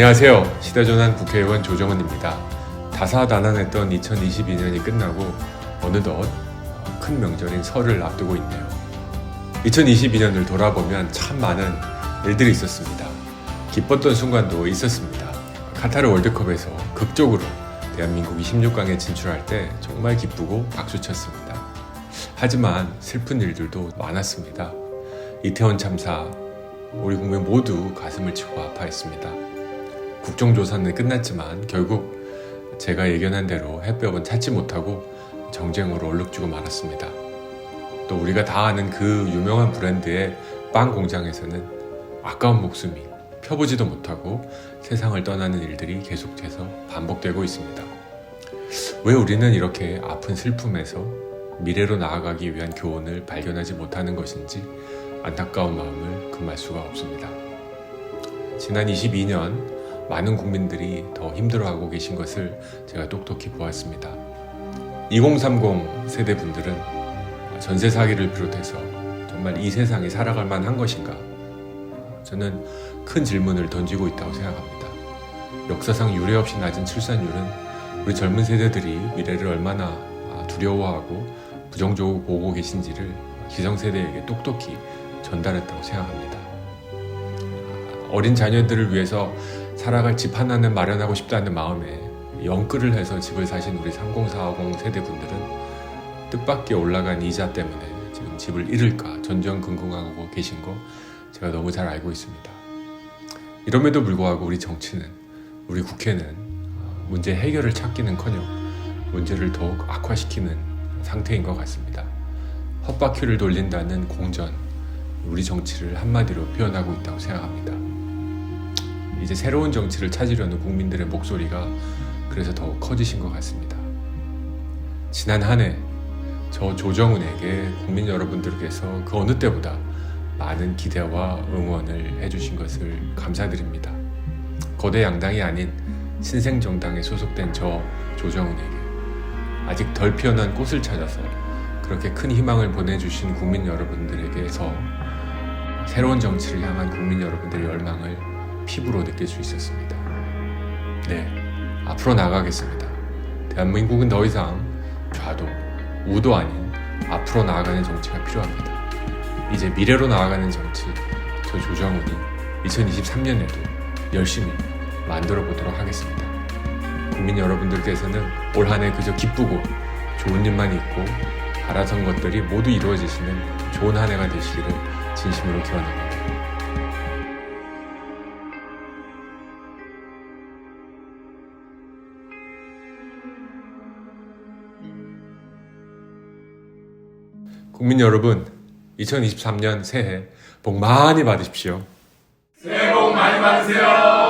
안녕하세요. 시대전환 국회의원 조정은입니다. 다사다난했던 2022년이 끝나고 어느덧 큰 명절인 설을 앞두고 있네요. 2022년을 돌아보면 참 많은 일들이 있었습니다. 기뻤던 순간도 있었습니다. 카타르 월드컵에서 극적으로 대한민국이 16강에 진출할 때 정말 기쁘고 박수쳤습니다. 하지만 슬픈 일들도 많았습니다. 이태원 참사, 우리 국민 모두 가슴을 치고 아파했습니다. 국정조사는 끝났지만 결국 제가 예견한 대로 해법은 찾지 못하고 정쟁으로 얼룩지고 말았습니다. 또 우리가 다 아는 그 유명한 브랜드의 빵 공장에서는 아까운 목숨이 펴보지도 못하고 세상을 떠나는 일들이 계속돼서 반복되고 있습니다. 왜 우리는 이렇게 아픈 슬픔에서 미래로 나아가기 위한 교훈을 발견하지 못하는 것인지 안타까운 마음을 금할 수가 없습니다. 지난 22년 많은 국민들이 더 힘들어하고 계신 것을 제가 똑똑히 보았습니다. 2030 세대 분들은 전세 사기를 비롯해서 정말 이 세상에 살아갈 만한 것인가? 저는 큰 질문을 던지고 있다고 생각합니다. 역사상 유례 없이 낮은 출산율은 우리 젊은 세대들이 미래를 얼마나 두려워하고 부정적으로 보고 계신지를 기성세대에게 똑똑히 전달했다고 생각합니다. 어린 자녀들을 위해서 살아갈 집 하나는 마련하고 싶다는 마음에 영끌을 해서 집을 사신 우리 3040 세대 분들은 뜻밖의 올라간 이자 때문에 지금 집을 잃을까 전전긍긍하고 계신 거 제가 너무 잘 알고 있습니다. 이럼에도 불구하고 우리 정치는 우리 국회는 문제 해결을 찾기는커녕 문제를 더욱 악화시키는 상태인 것 같습니다. 헛바퀴를 돌린다는 공전 우리 정치를 한마디로 표현하고 있다고 생각합니다. 이제 새로운 정치를 찾으려는 국민들의 목소리가 그래서 더욱 커지신 것 같습니다. 지난 한 해 저 조정훈에게 국민 여러분들께서 그 어느 때보다 많은 기대와 응원을 해주신 것을 감사드립니다. 거대 양당이 아닌 신생 정당에 소속된 저 조정훈에게 아직 덜 피어난 꽃을 찾아서 그렇게 큰 희망을 보내주신 국민 여러분들에게서 새로운 정치를 향한 국민 여러분들의 열망을 피부로 느낄 수 있었습니다. 네, 앞으로 나가겠습니다. 대한민국은 더 이상 좌도, 우도 아닌 앞으로 나아가는 정치가 필요합니다. 이제 미래로 나아가는 정치, 저 조정훈이 2023년에도 열심히 만들어 보도록 하겠습니다. 국민 여러분들께서는 올 한 해 그저 기쁘고 좋은 일만 있고 바라던 것들이 모두 이루어지시는 좋은 한 해가 되시기를 진심으로 기원합니다. 국민 여러분, 2023년 새해 복 많이 받으십시오. 새해 복 많이 받으세요.